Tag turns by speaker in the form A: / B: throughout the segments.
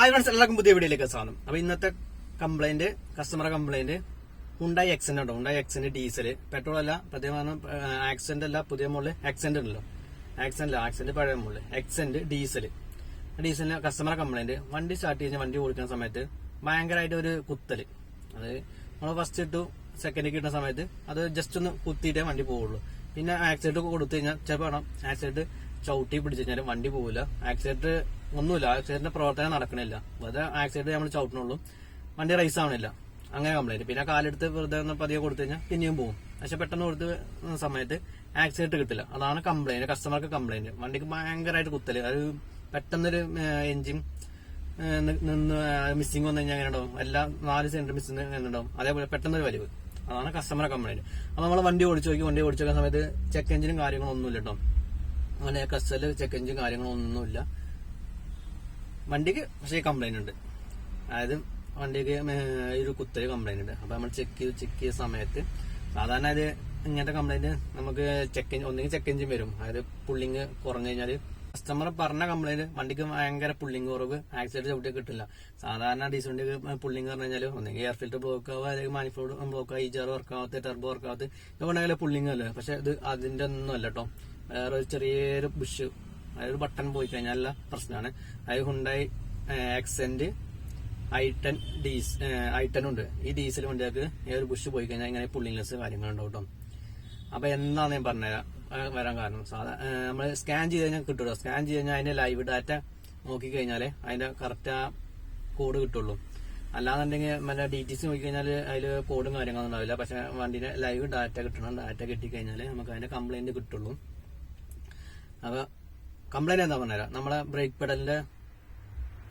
A: Hi friends എല്ലാവർക്കും പുതിയ വീഡിയോയിലേക്ക് സ്വാഗതം. അപ്പോൾ ഇന്നത്തെ കംപ്ലൈന്റ് കസ്റ്റമർ കംപ്ലൈന്റ് ഉണ്ടായി എക്സെന്റ് ഉണ്ടോ? ഉണ്ടായി എക്സെന്റ് ഡീസൽ പെട്രോൾ അല്ല പ്രത്യേകമാണ് ആക്സിഡന്റ് അല്ല പുതിയ മോളിൽ ആക്സിഡന്റ് ഉണ്ടല്ലോ. ആക്സിഡന്റ് അല്ല ആക്സെന്റ് പഴയ മോളിൽ എക്സെന്റ് ഡീസൽ ഡീസലിന് കസ്റ്റമർ കംപ്ലൈന്റ് വണ്ടി സ്റ്റാർട്ട് ചെയ്ത് വണ്ടി ഓടിക്കുന്ന സമയത്ത് ഭയങ്കരമായിട്ട് ഒരു കുത്തൽ അത് നമ്മൾ ഫസ്റ്റ് ഇട്ടു സെക്കൻഡ് കിട്ടുന്ന സമയത്ത് അത് ജസ്റ്റ് ഒന്ന് കുത്തിയിട്ടേ വണ്ടി പോവുള്ളൂ. പിന്നെ ആക്സിഡന്റ് കൊടുത്തു കഴിഞ്ഞാൽ ചിലപ്പോൾ ആക്സിഡന്റ് ചവിട്ടി പിടിച്ചു കഴിഞ്ഞാൽ വണ്ടി പോവില്ല. ആക്സിഡന്റ് ഒന്നുമില്ല. ആക്സിഡന്റിന്റെ പ്രവർത്തനം നടക്കണില്ല. വെറുതെ ആക്സിഡന്റ് നമ്മൾ ചവിട്ടണുള്ളൂ. വണ്ടി റൈസ് ആവണില്ല. അങ്ങനെ കംപ്ലൈന്റ് പിന്നെ കാലെടുത്ത് വെറുതെ ഒന്ന് പതിയെ കൊടുത്തു കഴിഞ്ഞാൽ പിന്നെയും പോകും പക്ഷെ പെട്ടെന്ന് കൊടുത്ത സമയത്ത് ആക്സിഡന്റ് കിട്ടില്ല. അതാണ് കംപ്ലൈന്റ് കസ്റ്റമർക്ക് കംപ്ലൈന്റ് വണ്ടിക്ക് ഭയങ്കരമായിട്ട് കുത്തൽ. അത് പെട്ടെന്നൊരു എഞ്ചിൻ നിന്ന് മിസ്സിംഗ് വന്നു കഴിഞ്ഞാൽ അങ്ങനെ ഉണ്ടാവും? എല്ലാ നാല് സെന്റ് മിസ്സിംഗ് ഉണ്ടാവും അതേപോലെ പെട്ടെന്നൊരു വലിവ്. അതാണ് കസ്റ്റമർ കംപ്ലൈന്റ് അപ്പൊ നമ്മൾ വണ്ടി ഓടിച്ചു നോക്കി വണ്ടി ഓടിച്ചു നോക്കുന്ന സമയത്ത് ചെക്ക് എഞ്ചിനും കാര്യങ്ങളൊന്നുമില്ല കേട്ടോ അങ്ങനെ കസ്റ്റൽ ചെക്ക് എഞ്ചിൻ കാര്യങ്ങളൊന്നുമില്ല. വണ്ടിക്ക് പക്ഷേ കംപ്ലൈന്റ് ഉണ്ട്. അതായത് വണ്ടിക്ക് ഒരു കുത്തൽ കംപ്ലൈന്റ് ഉണ്ട്. അപ്പൊ നമ്മൾ ചെക്ക് ചെയ്ത് ചെക്ക് ചെയ്ത സമയത്ത് സാധാരണ അത് ഇങ്ങനത്തെ കംപ്ലൈന്റ് നമുക്ക് ചെക്ക് ഒന്നെങ്കിൽ ചെക്ക് എഞ്ചിൻ വരും. അതായത് പുള്ളിങ് കുറഞ്ഞു കഴിഞ്ഞാൽ കസ്റ്റമർ പറഞ്ഞ കംപ്ലൈന്റ് വണ്ടിക്ക് ഭയങ്കര പുള്ളിങ് കുറവ് ആക്സിഡന്റ് ചവിട്ടി കിട്ടില്ല. സാധാരണ ഡീസൽ വണ്ടിക്ക് പുള്ളിങ് പറഞ്ഞു കഴിഞ്ഞാൽ ഒന്നെങ്കിൽ എയർ ഫിൽറ്റർ ബ്ലോക്ക് ആവുക അല്ലെങ്കിൽ മാനിഫോൾഡ് ബ്ലോക്ക് ഈ ചെയർ വർക്ക് ആവാത്ത ടെർബോ വർക്ക് ആവാത്ത ഇതുകൊണ്ടെങ്കിൽ പുള്ളിങ് അല്ലേ? പക്ഷെ ഇത് അതിന്റെ ഒന്നും അല്ല കേട്ടോ വേറെ ഒരു ചെറിയൊരു ബുഷ് അതായത് ബട്ടൺ പോയി കഴിഞ്ഞാൽ പ്രശ്നമാണ് അതായത് ഹുണ്ടായി ആക്സെന്റ് ഐ ടെൻ ഡീസ് ഐ ടെൻ ഉണ്ട്. ഈ ഡീസൽ വണ്ടികൾക്ക് ഏതൊരു ബുഷ് പോയി കഴിഞ്ഞാൽ ഇങ്ങനെ പുള്ളിങ്ലെസ് കാര്യങ്ങളുണ്ടാവും കേട്ടോ അപ്പൊ എന്താന്ന് ഞാൻ പറഞ്ഞുതരാം. വരാൻ കാരണം. സാധാ നമ്മൾ സ്കാൻ ചെയ്ത് കഴിഞ്ഞാൽ കിട്ടുമല്ലോ സ്കാൻ ചെയ്ത് കഴിഞ്ഞാൽ അതിന്റെ ലൈവ് ഡാറ്റ നോക്കി കഴിഞ്ഞാൽ അതിന്റെ കറക്റ്റ് ആ കോഡ് കിട്ടുള്ളൂ. അല്ലാന്നുണ്ടെങ്കിൽ മറ്റേ ഡി ടി സി നോക്കി കഴിഞ്ഞാൽ അതിൽ കോഡും കാര്യങ്ങളൊന്നും ഉണ്ടാവില്ല. പക്ഷെ വണ്ടിന്റെ ലൈവ് ഡാറ്റ കിട്ടണം. ഡാറ്റ കിട്ടിക്കഴിഞ്ഞാൽ നമുക്ക് അതിന്റെ കംപ്ലൈന്റ് കിട്ടുള്ളൂ. അപ്പൊ കംപ്ലൈന്റ് എന്താ പറഞ്ഞുതരാം നമ്മളെ ബ്രേക്ക് പെഡലിന്റെ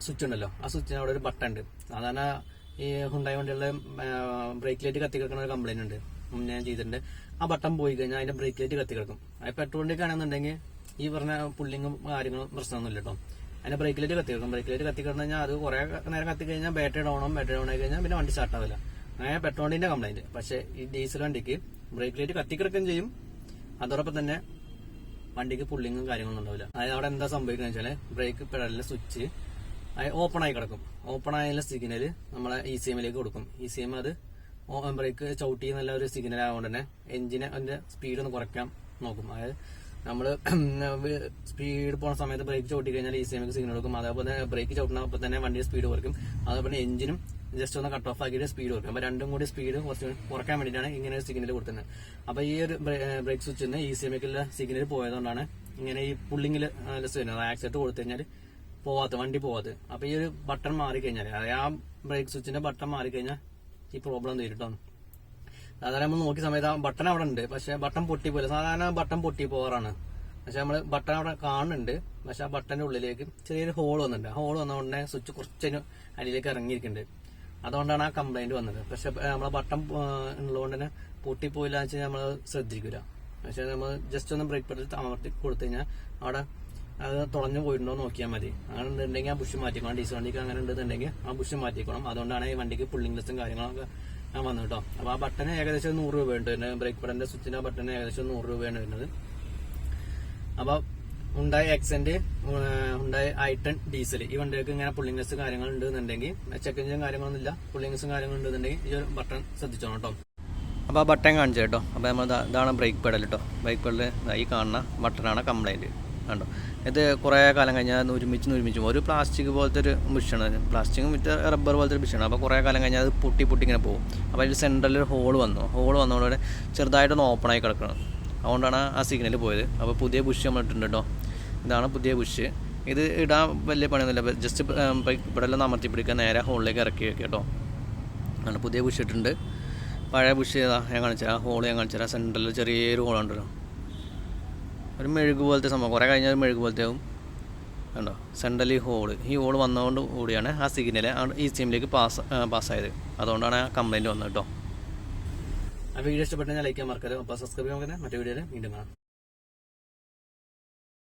A: സ്വിച്ച് ഉണ്ടല്ലോ. ആ സ്വിച്ചിന് അവിടെ ഒരു ബട്ടൺ ഉണ്ട്. സാധാരണ ഈ ഹുണ്ടായ വണ്ടികളിലെ ബ്രേക്ക് ലൈറ്റ് കത്തി കിടക്കുന്ന ഒരു കംപ്ലൈന്റ് ഉണ്ട്. മുന്നേ ചെയ്തിട്ടുണ്ട്. ആ ബട്ടൺ പോയി കഴിഞ്ഞാൽ അതിന്റെ ബ്രേക്ക് ലൈറ്റ് കത്തി കിടക്കും. അത് പെട്രോളിന്റെ ആണെന്നുണ്ടെങ്കിൽ ഈ പറഞ്ഞ പുള്ളിങ്ങും കാര്യങ്ങളും പ്രശ്നമൊന്നുമില്ല കേട്ടോ അതിന്റെ ബ്രേക്ക് ലൈറ്റ് കത്തി കിടക്കും. ബ്രേക്ക് ലൈറ്റ് കത്തി കിടന്നു കഴിഞ്ഞാൽ അത് കുറെ നേരം കത്തി കഴിഞ്ഞാൽ ബാറ്ററി ഡൗൺ ആവും ബാറ്ററി ഡൗൺ ആയി കഴിഞ്ഞാൽ പിന്നെ വണ്ടി സ്റ്റാർട്ട് ആവില്ല. അങ്ങനെ പെട്രോളിന്റെ കംപ്ലൈന്റ് പക്ഷേ ഈ ഡീസൽ വണ്ടിക്ക് ബ്രേക്ക് ലൈറ്റ് കത്തി കിടക്കുകയും ചെയ്യും. അതോടൊപ്പം തന്നെ വണ്ടിക്ക് പുള്ളിങ്ങും കാര്യങ്ങളൊന്നും ഉണ്ടാവില്ല. അതായത് അവിടെ എന്താ സംഭവിക്കുന്നത് വെച്ചാൽ ബ്രേക്ക് പെടലിലെ സ്വിച്ച് ഓപ്പൺ ആയി കിടക്കും. ഓപ്പൺ ആയുള്ള സിഗ്നൽ നമ്മളെ ഇ സി എമ്മിലേക്ക് കൊടുക്കും. ഇ സി എം അത് ബ്രേക്ക് ചവിട്ടി നല്ല ഒരു സിഗ്നൽ ആയതുകൊണ്ട് തന്നെ എഞ്ചിനെ അതിന്റെ സ്പീഡ് ഒന്ന് കുറയ്ക്കാൻ നോക്കും. അതായത് നമ്മൾ സ്പീഡ് പോണ സമയത്ത് ബ്രേക്ക് ചവിട്ടി കഴിഞ്ഞാൽ ഇ സി എമ്മിക്ക് സിഗ്നൽ കൊടുക്കും. അതേപോലെ ബ്രേക്ക് ചവിട്ടുന്ന അപ്പം തന്നെ വണ്ടിയുടെ സ്പീഡ് കുറയ്ക്കും. അതേപോലെ എഞ്ചിനും ജസ്റ്റ് ഒന്ന് കട്ട് ഓഫ് ആക്കിയിട്ട് സ്പീഡ് കുറയ്ക്കും അപ്പൊ രണ്ടും കൂടി സ്പീഡ് കുറച്ച് കുറയ്ക്കാൻ വേണ്ടിയിട്ടാണ് ഇങ്ങനെ ഒരു സിഗ്നൽ കൊടുക്കുന്നത് അപ്പൊ ഈ ഒരു ബ്രേക്ക് സ്വിച്ച് നിന്ന് ഈ സി സിഗ്നൽ പോയതുകൊണ്ടാണ് ഇങ്ങനെ ഈ വരുന്നത്. ആക്സിഡന്റ് കൊടുത്തു കഴിഞ്ഞാൽ പോവാത്ത വണ്ടി പോവാത്ത അപ്പൊ ഈ ഒരു ബട്ടൺ മാറി കഴിഞ്ഞാൽ ആ ബ്രേക്ക് സ്വിച്ചിന്റെ ബട്ടൺ മാറി കഴിഞ്ഞാൽ ഈ പ്രോബ്ലം തീരുട്ടോ സാധാരണ നമ്മൾ നോക്കിയ സമയത്ത് ആ ബട്ടൺ അവിടെ ഉണ്ട്. പക്ഷെ ബട്ടൺ പൊട്ടി പോലെ സാധാരണ ബട്ടൺ പൊട്ടി പോകാറാണ് പക്ഷെ നമ്മൾ ബട്ടൺ അവിടെ കാണുന്നുണ്ട്. പക്ഷെ ആ ബട്ടന്റെ ഉള്ളിലേക്ക് ചെറിയൊരു ഹോൾ വന്നിട്ടുണ്ട്. ആ ഹോൾ വന്നതുകൊണ്ട് സ്വിച്ച് കുറച്ചതിന് അടിയിലേക്ക് ഇറങ്ങിയിരിക്കുന്നുണ്ട്. അതുകൊണ്ടാണ് ആ കംപ്ലൈന്റ് വന്നത്. പക്ഷെ നമ്മളെ ബട്ടൺ ഉള്ളതുകൊണ്ട് തന്നെ പൊട്ടിപ്പോയില്ല വെച്ചാൽ നമ്മൾ ശ്രദ്ധിക്കില്ല പക്ഷെ നമ്മൾ ജസ്റ്റ് ഒന്ന് ബ്രേക്ക് പെഡൽ അമർത്തി കൊടുത്തു കഴിഞ്ഞാൽ അവിടെ അത് തുളഞ്ഞു പോയിട്ടുണ്ടോ നോക്കിയാൽ മതി. അങ്ങനെ ഉണ്ടെങ്കിൽ ആ ബുഷ് മാറ്റിക്കണം. ഡീസൽ വണ്ടിക്ക് അങ്ങനെ ഉണ്ടെന്നുണ്ടെങ്കിൽ ആ ബുഷ് മാറ്റിക്കണം. അതുകൊണ്ടാണ് ഈ വണ്ടിക്ക് പുള്ളിംഗ് ലിസ്റ്റും കാര്യങ്ങളൊക്കെ ഞാൻ വന്നു കേട്ടോ. അപ്പൊ ആ ബട്ടന് ഏകദേശം നൂറ് രൂപയുണ്ട് ബ്രേക്ക് പെടലിന്റെ സ്വിച്ചിന്റെ ബട്ടന് ഏകദേശം നൂറ് രൂപയാണ് വരുന്നത്. അപ്പൊ ഉണ്ടായ എക്സെന്റ് ഉണ്ടായ ഐട്ടൺ ഡീസൽ ഈ വണ്ടികൾക്ക് ഇങ്ങനെ പുള്ളിങ്സ് കാര്യങ്ങൾ ഉണ്ടെന്നുണ്ടെങ്കിൽ ചെക്ക് എഞ്ചിനും കാര്യങ്ങളൊന്നും ഇല്ല പുള്ളിങ്സും ലിസ്റ്റും കാര്യങ്ങൾ ഉണ്ടെന്നുണ്ടെങ്കിൽ ഈ ഒരു ബട്ടൺ ശ്രദ്ധിച്ചോണം കേട്ടോ. അപ്പോൾ ആ ബട്ടൺ കാണിച്ചു കേട്ടോ. അപ്പോൾ നമ്മൾ ഇതാണ് ബ്രേക്ക് പെഡൽ കേട്ടോ ബ്രേക്ക് പെഡൽ ഈ കാണുന്ന ബട്ടണാണ് കംപ്ലൈന്റ് കണ്ടോ? ഇത് കുറേ കാലം കഴിഞ്ഞാൽ ഒരുമിച്ച് ഒരുമിച്ച് ഒരു പ്ലാസ്റ്റിക് പോലത്തെ ഒരു ബുഷാണ് പ്ലാസ്റ്റിക് മിറ്റ റബ്ബർ പോലത്തെ ഒരു ബുഷാണ് അപ്പോൾ കുറേ കാലം കഴിഞ്ഞാൽ അത് പൊട്ടി പൊട്ടി ഇങ്ങനെ പോകും അപ്പോൾ അതിൽ സെന്ററിൽ ഒരു ഹോൾ വന്നു. ഹോൾ വന്നതോടെ ചെറുതായിട്ടൊന്ന് ഓപ്പൺ ആയി കിടക്കണം. അതുകൊണ്ടാണ് ആ സിഗ്നൽ പോയത്. അപ്പോൾ പുതിയ ബുഷ് നമ്മൾ ഇട്ടിട്ടുണ്ട് കേട്ടോ. ഇതാണ് പുതിയ ബുഷ് ഇത് ഇടാൻ വലിയ പണിയൊന്നുമില്ല. ജസ്റ്റ് ഇവിടെ എല്ലാം അമർത്തി പിടിക്കുക നേരെ ഹോളിലേക്ക് ഇറക്കി വെക്കുക കേട്ടോ. അങ്ങനെ പുതിയ ബുഷ് ഇട്ടിട്ടുണ്ട്. പഴയ ബുഷ് ഏതാ? ഞാൻ കാണിച്ചാൽ ആ ഹോൾ ഞാൻ കാണിച്ചാൽ സെന്ററിൽ ചെറിയൊരു ഹോളുണ്ടല്ലോ ഒരു മെഴുക് പോലത്തെ സംഭവം. കുറേ കഴിഞ്ഞാൽ ഒരു മെഴുക് പോലത്തെ ആവും. കണ്ടോ? സെൻട്രൽ ഈ ഈ ഹോൾ വന്നതുകൊണ്ട് കൂടിയാണ് ആ സിഗ്നൽ ഈ സിമ്മിലേക്ക് പാസ് പാസ്സായത് അതുകൊണ്ടാണ് ആ കംപ്ലൈന്റ് വന്നത് കേട്ടോ. ആ വീഡിയോ ഇഷ്ടപ്പെട്ടെങ്കിൽ ലൈക്ക് ചെയ്യാൻ മറക്കരുത്. അപ്പോൾ സബ്സ്ക്രൈബ് ചെയ്യാൻ മറ്റേ വീഡിയോയിൽ വീണ്ടും കാണാം.